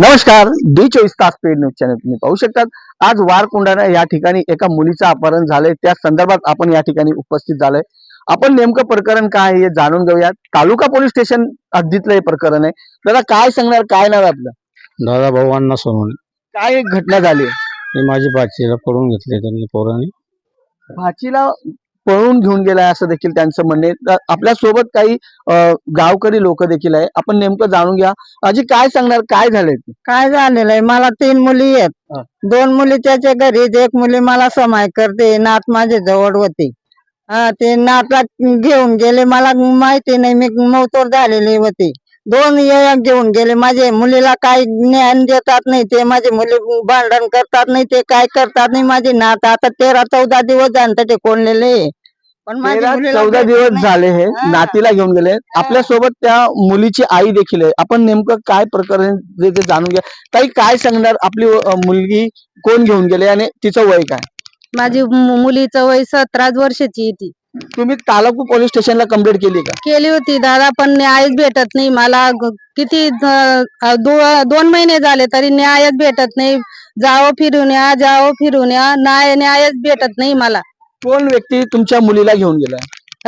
नमस्कार डी चोवीस तास पेड न्यूज चॅनल तुम्ही पाहू शकतात. आज वारकुंडाने या ठिकाणी एका मुलीचं अपहरण झालंय. त्या संदर्भात आपण या ठिकाणी उपस्थित झालोय. आपण नेमकं प्रकरण काय आहे हे जाणून घेऊयात. तालुका पोलीस स्टेशन हद्दीतलं हे प्रकरण आहे. दादा काय सांगणार काय नाव आपलं? दादा भाऊ अण्णा सोनवणे काय घटना झाली? माझी भाचीला पडून घेतले त्यांनी पोरांनी. भाचीला पळून घेऊन गेलाय असं देखील त्यांचं म्हणणे आहे. आपल्यासोबत काही गावकरी लोक देखील आहे. आपण नेमकं जाणून घ्या. आजी काय सांगणार? काय झालंय ते? काय झालेलं आहे? मला तीन मुली हा. आहेत दोन मुली त्याच्या घरी आहेत, एक मुली मला समाय करते. नात माझ्या जवळ होती. हा ते नातला घेऊन गेले. मला माहिती नाही. मी मौतोर झालेली होती. दोन येळा घेऊन गेले. माझे मुलीला काय ज्ञान देतात नाही. ते माझे मुली भांडण करतात नाही. ते काय करतात नाही? माझी नात आता तेरा चौदा दिवस झाले ते कोणलेले तेरा चौदा दिवस. झाले हे. नातीला घेऊन गेले. आपल्यासोबत त्या मुलीची आई देखील आहे. आपण नेमकं काय प्रकरण जे ते जाणून घ्या. ताई काय सांगणार? आपली अं, मुलगी कोण घेऊन गेले आणि तिचं वय काय? माझी मु- मुलीचं वय सतराच वर्षाची आहे ती. तुम्ही तालुका पोलीस स्टेशनला कंप्लेंट केली का? केली होती. दादा पण न्यायच भेटत नाही. मला ग- किती ज- अ, दो- दोन महिने झाले तरी न्यायच भेटत नाही. जावं फिरून या जावं फिरून या. न्याय न्यायच भेटत नाही मला. कोण व्यक्ती तुमच्या मुलीला घेऊन गेला?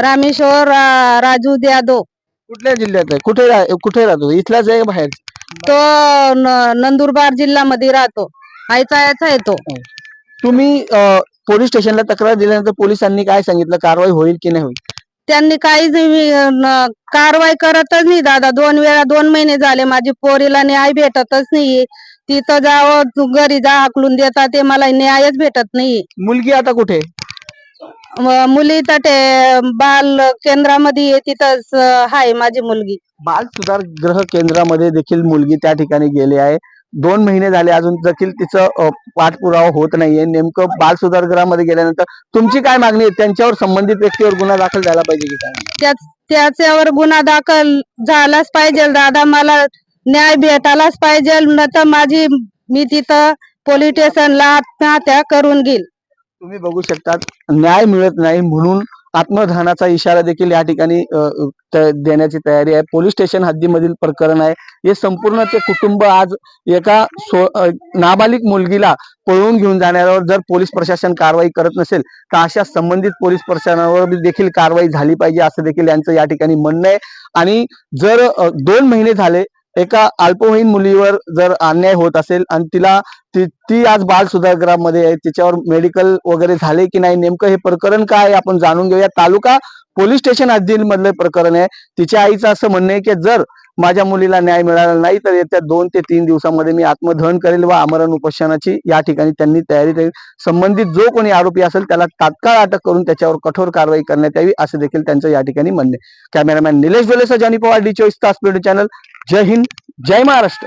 रामेश्वर राजू यादव. कुठल्या जिल्ह्यात आहे? कुठे रा- कुठे राहतो? इथलाच आहे का बाहेर? तो न- नंदुरबार जिल्ह्यामध्ये राहतो. आयचा याचा आहे तो. तुम्ही अं, पोलीस स्टेशनला तक्रार दिल्यानंतर पोलिसांनी काय सांगितलं? कारवाई होईल की नाही होईल? त्यांनी काहीच वि- न- कारवाई करतच नाही दादा. दोन वेळा दोन महिने झाले. माझी पोरीला न्याय भेटतच नाही तिथं जावं घरी जा हाकलून देतात. ते मला न्यायच भेटत नाही मुलगी आता कुठे? आहे? मुली तटे बाल केंद्रामध्ये आहे, तिथंच आहे माझी मुलगी. बाल सुधार गृह केंद्रामध्ये देखील मुलगी त्या ठिकाणी गेली आहे. दोन महिने झाले अजून देखील तिचं पाठपुरावा होत नाहीये. नेमकं बाल सुधार गृहामध्ये गेल्यानंतर तुमची काय मागणी आहे? त्यांच्यावर संबंधित व्यक्तीवर गुन्हा दाखल झाला पाहिजे की काय? त्या त्याच्यावर गुन्हा दाखल झालाच पाहिजे. दादा मला न्याय भेटायलाच पाहिजे. न तर माझी मी तिथं पोलीस स्टेशनला आत्महत्या करून घेईल. तुम्ही बघू शकतात न्याय मिळत नाही म्हणून आत्मधानाचा इशारा देखील या ठिकाणी देण्याची तयारी आहे. पोलीस स्टेशन हद्दीमधील प्रकरण आहे. हे संपूर्ण ते कुटुंब आज एका सो नाबालिक मुलगीला पळवून घेऊन जाण्यावर जर पोलीस प्रशासन कारवाई करत नसेल तर अशा संबंधित पोलीस प्रशासनावर देखील कारवाई झाली पाहिजे असं देखील यांचं या ठिकाणी म्हणणं आहे. आणि जर दोन महिने झाले एका अल्पवयीन मुलीवर जर अन्याय होत असेल आणि तिला ती ती आज बाल सुधारगृहामध्ये आहे तिच्यावर मेडिकल वगैरे झाले की नाही नेमकं हे प्रकरण काय आपण जाणून घेऊया. तालुका पोलीस स्टेशन हद्दीमधलं प्रकरण आहे. तिच्या आईचं असं म्हणणं आहे की जर माझ्या मुलीला न्याय मिळाला नाही तर येत्या दोन ते तीन दिवसामध्ये मी आत्मदहन करेल व आमरण उपोषणाची या ठिकाणी त्यांनी तयारी केली संबंधित जो कोणी आरोपी असेल त्याला तात्काळ अटक करून त्याच्यावर कठोर कारवाई करण्यात यावी असं देखील त्यांचं या ठिकाणी म्हणणे कॅमेरामॅन निलेश डोलेसा जानी पवार डी चोवीस तास चॅनल. जय हिंद जय महाराष्ट्र.